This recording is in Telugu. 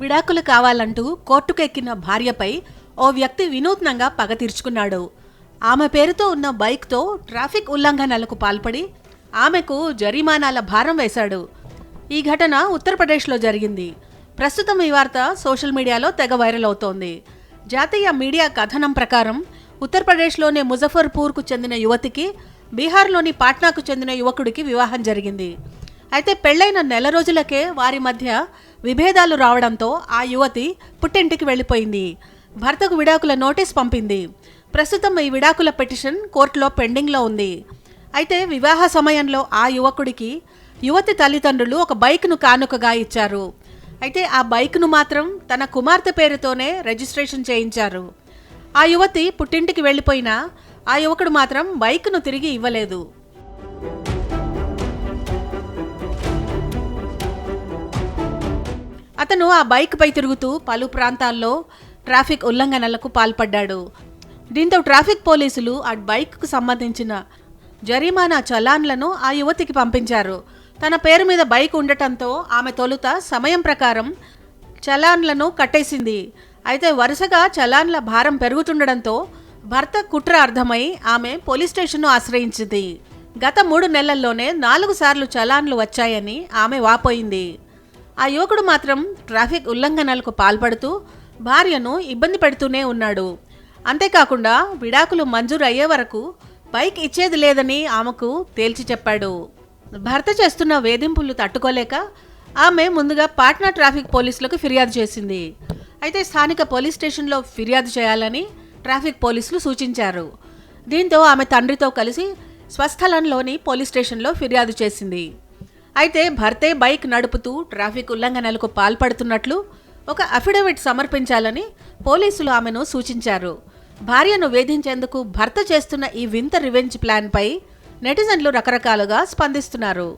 విడాకులు కావాలంటూ కోర్టుకెక్కిన భార్యపై ఓ వ్యక్తి వినూత్నంగా పగ తీర్చుకున్నాడు. ఆమె పేరుతో ఉన్న బైక్తో ట్రాఫిక్ ఉల్లంఘనలకు పాల్పడి ఆమెకు జరిమానాల భారం వేశాడు. ఈ ఘటన ఉత్తరప్రదేశ్లో జరిగింది. ప్రస్తుతం ఈ వార్త సోషల్ మీడియాలో తెగ వైరల్ అవుతోంది. జాతీయ మీడియా కథనం ప్రకారం ఉత్తరప్రదేశ్లోని ముజఫర్పూర్కు చెందిన యువతికి బీహార్లోని పాట్నాకు చెందిన యువకుడికి వివాహం జరిగింది. అయితే పెళ్ళైన నెల రోజులకే వారి మధ్య విభేదాలు రావడంతో ఆ యువతి పుట్టింటికి వెళ్ళిపోయింది. భర్తకు విడాకుల నోటీస్ పంపింది. ప్రస్తుతం ఈ విడాకుల పిటిషన్ కోర్టులో పెండింగ్లో ఉంది. అయితే వివాహ సమయంలో ఆ యువకుడికి యువతి తల్లిదండ్రులు ఒక బైక్ను కానుకగా ఇచ్చారు. అయితే ఆ బైక్ను మాత్రం తన కుమార్తె పేరుతోనే రిజిస్ట్రేషన్ చేయించారు. ఆ యువతి పుట్టింటికి వెళ్ళిపోయినా ఆ యువకుడు మాత్రం బైక్ను తిరిగి ఇవ్వలేదు. అతను ఆ బైక్పై తిరుగుతూ పలు ప్రాంతాల్లో ట్రాఫిక్ ఉల్లంఘనలకు పాల్పడ్డాడు. దీంతో ట్రాఫిక్ పోలీసులు ఆ బైక్కు సంబంధించిన జరిమానా చలాన్లను ఆ యువతికి పంపించారు. తన పేరు మీద బైక్ ఉండటంతో ఆమె తొలుత సమయం ప్రకారం చలాన్లను కట్టేసింది. అయితే వరుసగా చలాన్ల భారం పెరుగుతుండడంతో భర్త కుట్ర అర్థమై ఆమె పోలీస్ స్టేషన్ను ఆశ్రయించింది. గత మూడు నెలల్లోనే నాలుగు సార్లు చలాన్లు వచ్చాయని ఆమె వాపోయింది. ఆ యువకుడు మాత్రం ట్రాఫిక్ ఉల్లంఘనలకు పాల్పడుతూ భార్యను ఇబ్బంది పెడుతూనే ఉన్నాడు. అంతేకాకుండా విడాకులు మంజూరు అయ్యే వరకు బైక్ ఇచ్చేది లేదని ఆమెకు తేల్చి చెప్పాడు. భర్త చేస్తున్న వేధింపులు తట్టుకోలేక ఆమె ముందుగా పాట్నా ట్రాఫిక్ పోలీసులకు ఫిర్యాదు చేసింది. అయితే స్థానిక పోలీస్ స్టేషన్లో ఫిర్యాదు చేయాలని ట్రాఫిక్ పోలీసులు సూచించారు. దీంతో ఆమె తండ్రితో కలిసి స్వస్థలంలోని పోలీస్ స్టేషన్లో ఫిర్యాదు చేసింది. అయితే భర్తే బైక్ నడుపుతూ ట్రాఫిక్ ఉల్లంఘనలకు పాల్పడుతున్నట్లు ఒక అఫిడవిట్ సమర్పించాలని పోలీసులు ఆమెను సూచించారు. భార్యను వేధించేందుకు భర్త చేస్తున్న ఈ వింత రివెంజ్ ప్లాన్పై నెటిజన్లు రకరకాలుగా స్పందిస్తున్నారు.